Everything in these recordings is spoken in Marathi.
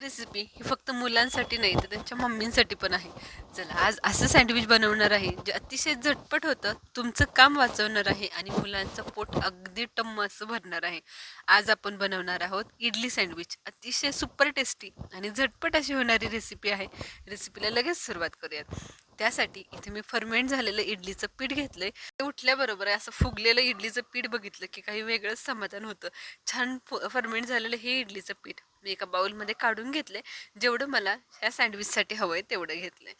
रेसिपी ही फक्त मुलांसाठी नाही तर त्यांच्या मम्मींसाठी पण आहे. चला आज असं सँडविच बनवणार आहे जे अतिशय झटपट होतं तुमचं काम वाचवणार आहे आणि मुलांचं पोट अगदी टम्म असं भरणार आहे. आज आपण बनवणार आहोत इडली सँडविच अतिशय सुपर टेस्टी आणि झटपट अशी होणारी रेसिपी आहे. रेसिपीला लगेच सुरुवात करूयात. त्यासाठी इथे मी फर्मेंट झालेलं इडलीचं पीठ घेतलंय. ते उठल्याबरोबर असं फुगलेलं इडलीचं पीठ बघितलं की काही वेगळंच समाधान होतं. छान फर्मेंट झालेलं हे इडलीचं पीठ. मी एका बाउलमध्ये काढून घेतले. जेवढं मला ह्या सँडविचसाठी हवं आहे तेवढं घेतलंय.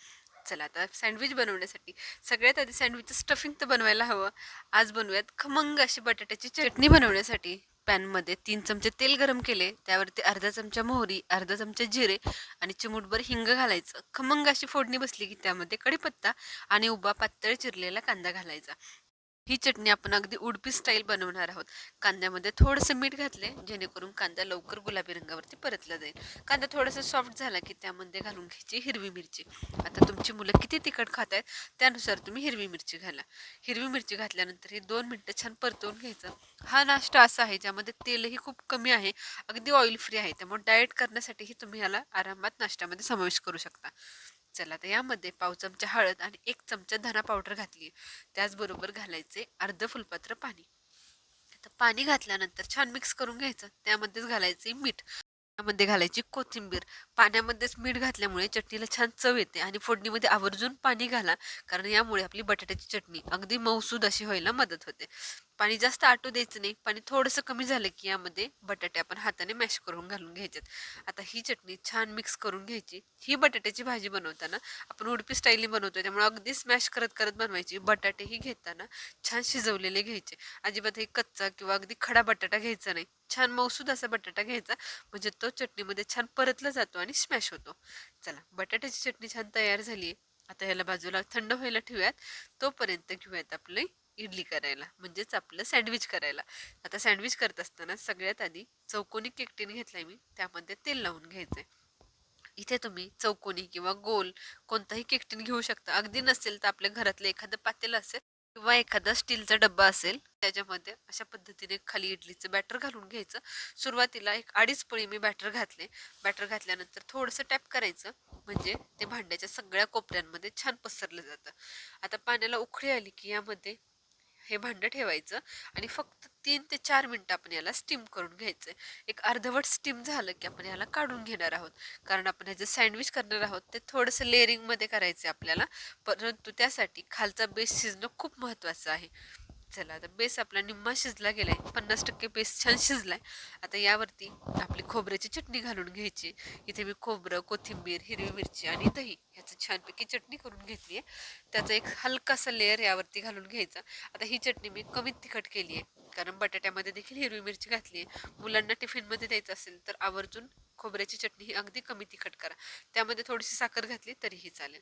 चला आता सँडविच बनवण्यासाठी. सगळ्यात आधी सँडविचचं स्टफिंग तर बनवायला हवं. आज बनवूयात खमंग अशी बटाट्याची चटणी बनवण्यासाठी. पॅनमध्ये तीन चमचे तेल गरम केले. त्यावरती अर्धा चमचा मोहरी अर्धा चमचा जिरे आणि चिमूटभर हिंग घालायचं. खमंग अशी फोडणी बसली की त्यामध्ये कढीपत्ता आणि उभा पातळ चिरलेला कांदा घालायचा. ही चटणी आपण अगदी उडपी स्टाईल बनवणार आहोत. कांद्यामध्ये थोडंसं मीठ घातले जेणेकरून कांदा लवकर गुलाबी रंगावरती परतला जाईल. कांदा थोडासा सॉफ्ट झाला की त्यामध्ये घालून घ्यायची हिरवी मिरची. आता तुमची मुलं किती तिखट खात आहेत त्यानुसार तुम्ही हिरवी मिरची घाला. हिरवी मिरची घातल्यानंतर हे दोन मिनटं छान परतवून घ्यायचं. हा नाश्ता असा आहे ज्यामध्ये तेलही खूप कमी आहे अगदी ऑइल फ्री आहे. त्यामुळे डाएट करण्यासाठीही तुम्ही याला आरामात नाश्त्यामध्ये समावेश करू शकता. चला तर यामध्ये पाव चमचा हळद आणि एक चमचा धना पावडर घातली. त्याचबरोबर घालायचे अर्ध फुलपात्र पाणी. आता पाणी घातल्यानंतर छान मिक्स करून घ्यायचं. त्यामध्येच घालायचे मीठ. त्यामध्ये घालायची कोथिंबीर. पाण्यामध्येच मीठ घातल्यामुळे चटणीला छान चव येते आणि फोडणीमध्ये आवर्जून पाणी घाला. कारण यामुळे आपली बटाट्याची चटणी अगदी मौसूद अशी व्हायला मदत होते. पाणी जास्त आटू द्यायचं नाही. पाणी थोडंसं कमी झालं की यामध्ये बटाटे आपण हाताने मॅश करून घालून घ्यायच्यात आता ही चटणी छान मिक्स करून घ्यायची. ही बटाट्याची भाजी बनवताना आपण उडपी स्टाईलने बनवतो त्यामुळे अगदी स्मॅश करत करत बनवायची. बटाटेही घेताना छान शिजवलेले घ्यायचे. अजिबात हे कच्चा किंवा अगदी खडा बटाटा घ्यायचा नाही. छान मौसूद असा बटाटा घ्यायचा. म्हणजे तो चटणीमध्ये छान परतला जातो आणि स्मॅश होतो. चला बटाट्याची चटणी छान तयार झाली आहे आता ह्याला बाजूला थंड व्हायला ठेवूयात. तोपर्यंत घेऊयात आपली इडली करायला म्हणजेच आपलं सँडविच करायला. आता सँडविच करत असताना सगळ्यात आधी चौकोनी केकटीन घेतलाय मी त्यामध्ये तेल लावून घ्यायचं आहे इथे तुम्ही चौकोनी किंवा गोल कोणताही केकटीन घेऊ शकता. अगदी नसेल तर आपल्या घरातलं एखादं पातेलं असेल किंवा एखादा स्टीलचा डब्बा असेल त्याच्यामध्ये अशा पद्धतीने खाली इडलीचं बॅटर घालून घ्यायचं. सुरुवातीला एक अडीच पळी मी बॅटर घातले. बॅटर घातल्यानंतर थोडंसं टॅप करायचं म्हणजे ते भांड्याच्या सगळ्या कोपऱ्यांमध्ये छान पसरलं जातं. आता पाण्याला उखळी आली की यामध्ये हे भांडं ठेवायचं आणि फक्त तीन ते चार मिनटं आपण याला स्टीम करून घ्यायचं. एक अर्धवट स्टीम झालं की आपण याला काढून घेणार आहोत. कारण आपण ह्याचं सँडविच करणार आहोत ते थोडंसं लेअरिंगमध्ये करायचं आहे आपल्याला. परंतु त्यासाठी खालचा बेस शिजणं खूप महत्त्वाचं आहे. चला आता बेस आपला निम्मा शिजला गेलाय. पन्नास टक्के बेस छान शिजलाय. आता यावरती आपली खोबऱ्याची चटणी घालून घ्यायची. इथे मी खोबरं कोथिंबीर हिरवी मिरची आणि दही ह्याचं छानपैकी चटणी करून घेतली आहे त्याचा एक हलकासा लेअर यावरती घालून घ्यायचा. आता ही चटणी मी कमीत तिखट केली आहे कारण बटाट्यामध्ये देखील हिरवी मिरची घातली आहे मुलांना टिफिनमध्ये द्यायचं असेल तर आवर्जून खोबऱ्याची चटणी ही अगदी कमी तिखट करा. त्यामध्ये थोडीशी साखर घातली तरीही चालेल.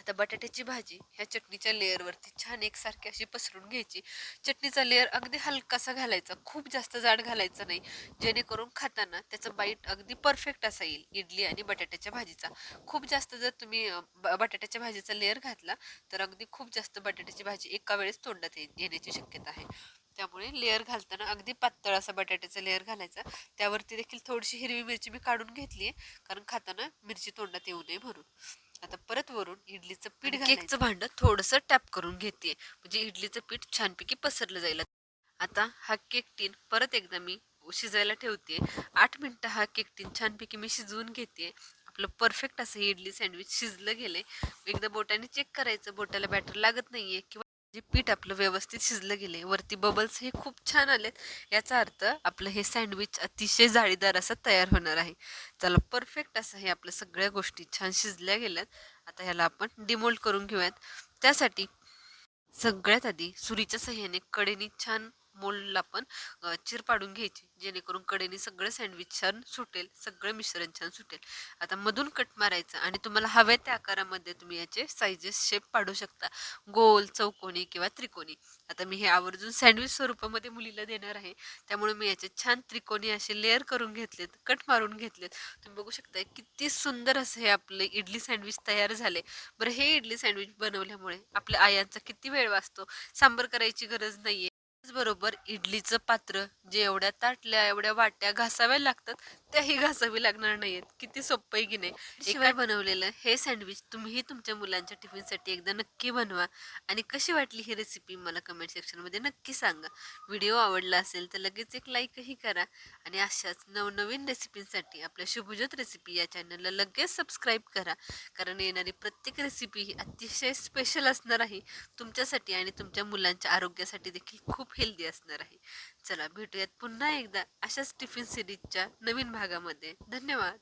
आता बटाट्याची भाजी ह्या चटणीच्या लेअरवरती छान एकसारखी अशी पसरून घ्यायची. चटणीचा लेअर अगदी हलकासा घालायचा खूप जास्त जाड घालायचा नाही. जेणेकरून खाताना त्याचं बाईट अगदी परफेक्ट असा येईल इडली आणि बटाट्याच्या भाजीचा. खूप जास्त जर तुम्ही ब- बटाट्याच्या भाजीचा लेअर घातला तर अगदी खूप जास्त बटाट्याची भाजी एका वेळेस तोंडात ये- येण्याची शक्यता आहे. त्यामुळे लेअर घालताना अगदी पातळ असा बटाट्याचा लेअर घालायचा. त्यावरती देखील थोडीशी हिरवी मिरची मी काढून घेतली आहे कारण खाताना मिरची तोंडात येऊ नये म्हणून. परत वरून इडलीचं पीठ केकचं भांड थोडंसं टॅप करून घेते. म्हणजे इडलीचं पीठ छानपैकी पसरलं जाईल. आता हा केक टीन परत एकदा मी शिजायला ठेवते. आठ मिनिटं हा केक टीन छानपैकी मी शिजवून घेते. आपलं परफेक्ट असं हे इडली सँडविच शिजलं गेलंय. एकदा बोटाने चेक करायचं. बोटाला बॅटर लागत नाहीये किंवा जे पीठ आपलं व्यवस्थित शिजलं गेले वरती बबल्स हे खूप छान आलेत. याचा अर्थ आपलं हे सँडविच अतिशय जाळीदार असं तयार होणार आहे. चला परफेक्ट असं हे आपलं सगळ्या गोष्टी छान शिजल्या गेल्यात. आता ह्याला आपण डिमोल्ड करून घेऊयात. त्यासाठी सगळ्यात आधी सुरीच्या सहाय्याने कडेने छान मोल्डला पण अ, चिर पाडून घ्यायची जेणेकरून कडेने सगळं सँडविच छान सुटेल सगळं मिश्रण छान सुटेल. आता मधून कट मारायचं आणि तुम्हाला हव्या त्या आकारामध्ये तुम्ही याचे साईजेस शेप पाडू शकता. गोल चौकोनी किंवा त्रिकोणी. आता मी हे आवर्जून सँडविच स्वरूपामध्ये मुलीला देणार आहे. त्यामुळे मी याचे छान त्रिकोणी असे लेअर करून घेतलेत कट मारून घेतलेत. तुम्ही बघू शकता किती सुंदर असं हे आपले इडली सँडविच तयार झाले. बरं हे इडली सँडविच बनवल्यामुळे आपल्या आयांचा किती वेळ वाचतो? सांबर करायची गरज नाहीये. त्याचबरोबर इडलीचं पात्र जे एवढ्या ताटल्या एवढ्या वाट्या घासाव्या लागतात त्याही घासावी लागणार नाहीयेत. किती सोपं आहे की नाही? शिवाय बनवलेलं? हे सँडविच तुम्हीही तुमच्या मुलांच्या टिफिनसाठी एकदा नक्की बनवा. आणि कशी वाटली ही रेसिपी मला कमेंट सेक्शनमध्ये नक्की सांगा. व्हिडिओ आवडला असेल तर लगेच एक लाईकही करा. आणि अशाच नवनवीन रेसिपींसाठी आपल्या शुभज्योत रेसिपी या चॅनलला लगेच सबस्क्राईब करा. कारण येणारी प्रत्येक रेसिपी ही अतिशय स्पेशल असणार आहे. तुमच्यासाठी आणि तुमच्या मुलांच्या आरोग्यासाठी देखील खूप हेल्दी असणार आहे. चला भेटूयात पुन्हा एकदा अशाच टिफिन सिरीजच्या नवीन भागामध्ये. धन्यवाद.